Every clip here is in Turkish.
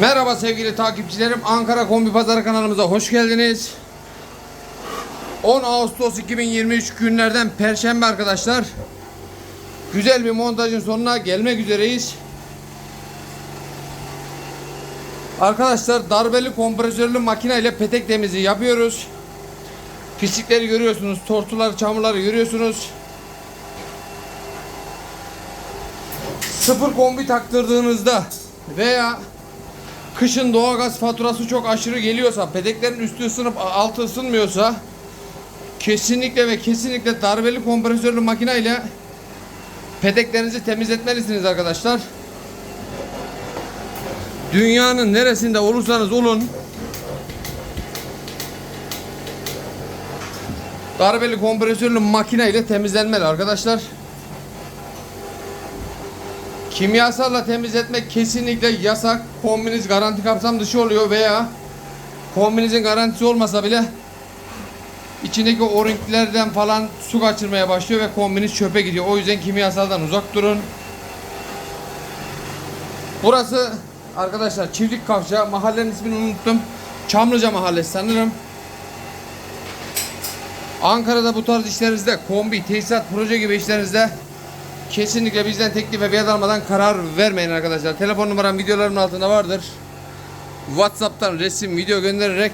Merhaba sevgili takipçilerim. Ankara Kombi Pazarı kanalımıza hoş geldiniz. 10 Ağustos 2023 günlerden Perşembe arkadaşlar. Güzel bir montajın sonuna gelmek üzereyiz. Arkadaşlar darbeli kompresörlü makine ile petek temizliği yapıyoruz. Pislikleri görüyorsunuz, tortuları, çamurları görüyorsunuz. Sıfır kombi taktırdığınızda veya kışın doğalgaz faturası çok aşırı geliyorsa, pedeklerin üstü ısınıp altı ısınmıyorsa kesinlikle ve kesinlikle darbeli kompresörlü makine ile pedeklerinizi temizletmelisiniz arkadaşlar. Dünyanın neresinde olursanız olun darbeli kompresörlü makine ile temizlenmeli arkadaşlar. Kimyasalla temizletmek kesinlikle yasak. Kombiniz garanti kapsam dışı oluyor veya kombinizin garantisi olmasa bile içindeki o ringlerden falan su kaçırmaya başlıyor ve kombiniz çöpe gidiyor. O yüzden kimyasaldan uzak durun. Burası arkadaşlar Çiftlik Kavşağı. Mahallenin ismini unuttum. Çamlıca Mahallesi sanırım. Ankara'da bu tarz işlerinizde kombi, tesisat, proje gibi işlerinizde kesinlikle bizden teklif ve fiyat almadan karar vermeyin arkadaşlar. Telefon numaram videolarımın altında vardır. Whatsapp'tan resim, video göndererek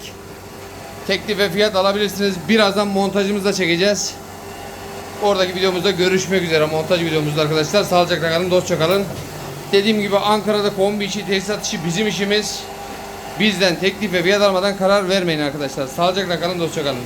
teklif ve fiyat alabilirsiniz. Birazdan montajımızda çekeceğiz. Oradaki videomuzda görüşmek üzere. Montaj videomuzda arkadaşlar. Sağlıcakla kalın, dostça kalın. Dediğim gibi Ankara'da kombi işi, tesisat işi bizim işimiz. Bizden teklif ve fiyat almadan karar vermeyin arkadaşlar. Sağlıcakla kalın, dostça kalın.